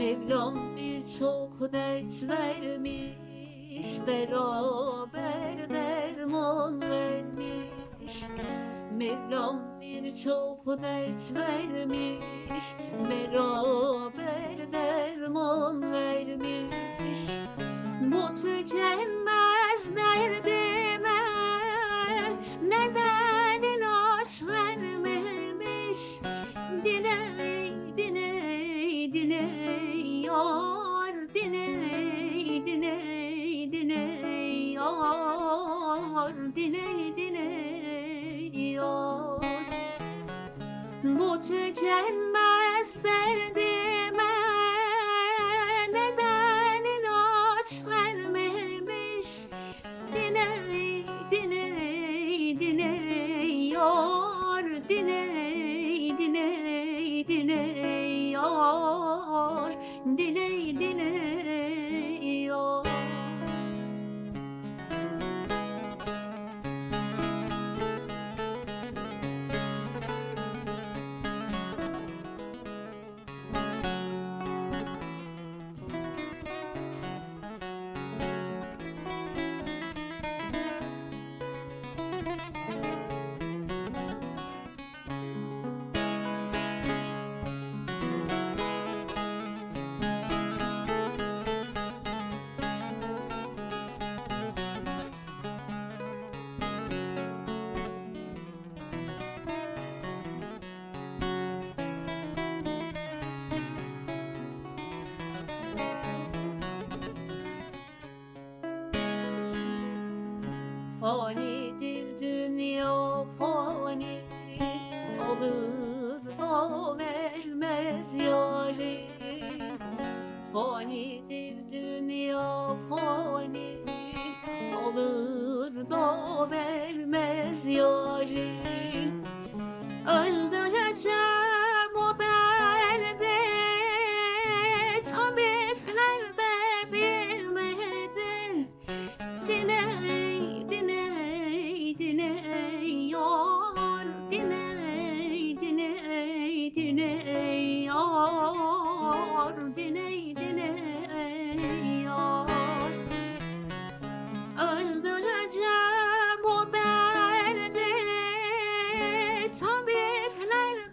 Mevlam birçok dert vermiş Beraber derman vermiş. Mevlam birçok dert vermiş Beraber derman vermiş. Bu tükenmez yar Diney, diney yar. Bu tükenmez derdime Neden ilaç vermemiş? Diney, diney, diney yar. Diney, diney, diney yar. Diney, Fanidir dünya fani. Alır da vermez yari geliyor. Öldüreceğim o derdi Tabipler